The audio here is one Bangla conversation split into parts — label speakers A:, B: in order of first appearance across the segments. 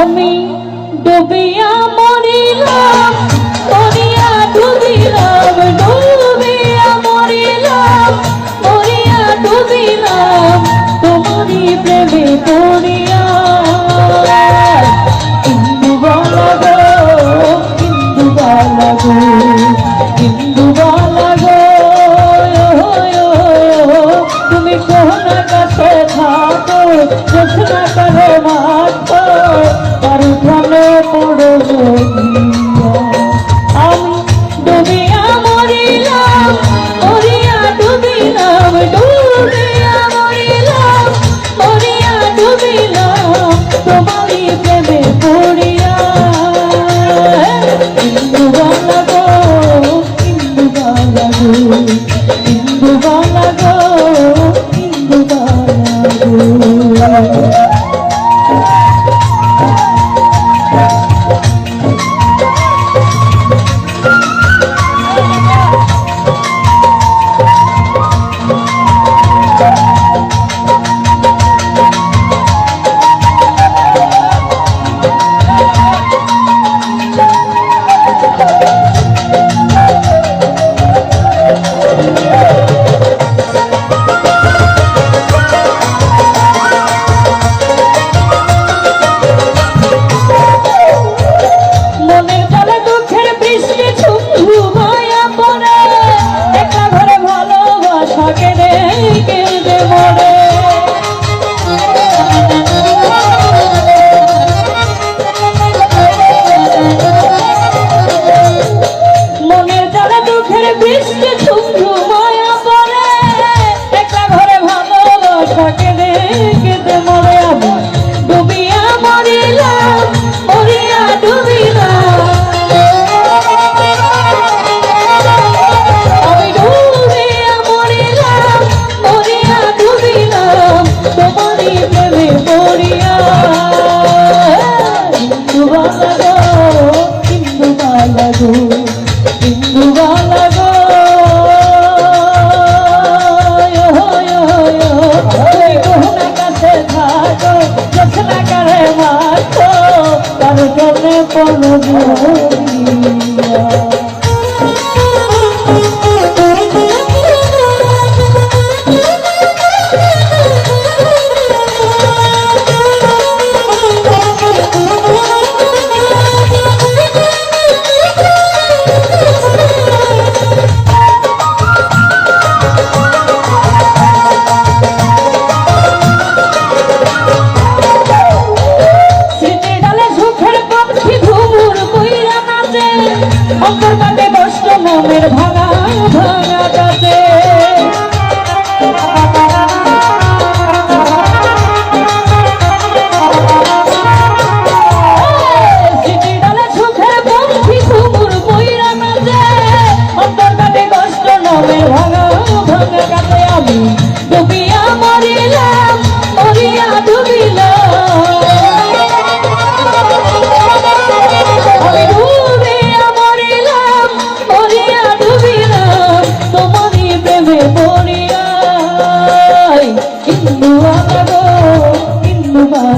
A: আমি ডুবিয়া মরিলাম, মরিয়া ডুবিলাম, ডুবিয়া মরিলাম, মরিয়া ডুবিলাম, তোমারই প্রেমে পড়িয়া। ইন্দু বালা গো, ইন্দু বালা গো, ইন্দু বালা তুমি কোন কাছে থাকো যোচনা করে প্রেমে পড়িয়া হিন্দু বালা গো হিন্দু বালা গো হিন্দু বালা গো কাছে থাকো যত্ন করে মাথো তার জন্য পড়ব প্রেমের ভাঙা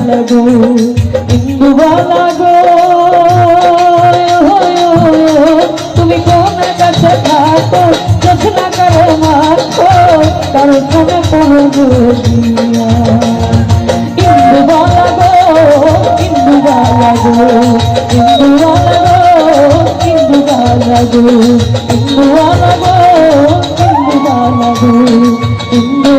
A: বালা গো ইন্দু বালা গো। তুমি কোন কাছে থাকো যত্না করো মাখো, কারও কোনে কোনো দিয়া ইন্দু বালা গো ইন্দু বালা গো ইন্দু বালা গো ইন্দু বালা গো। ইন্দু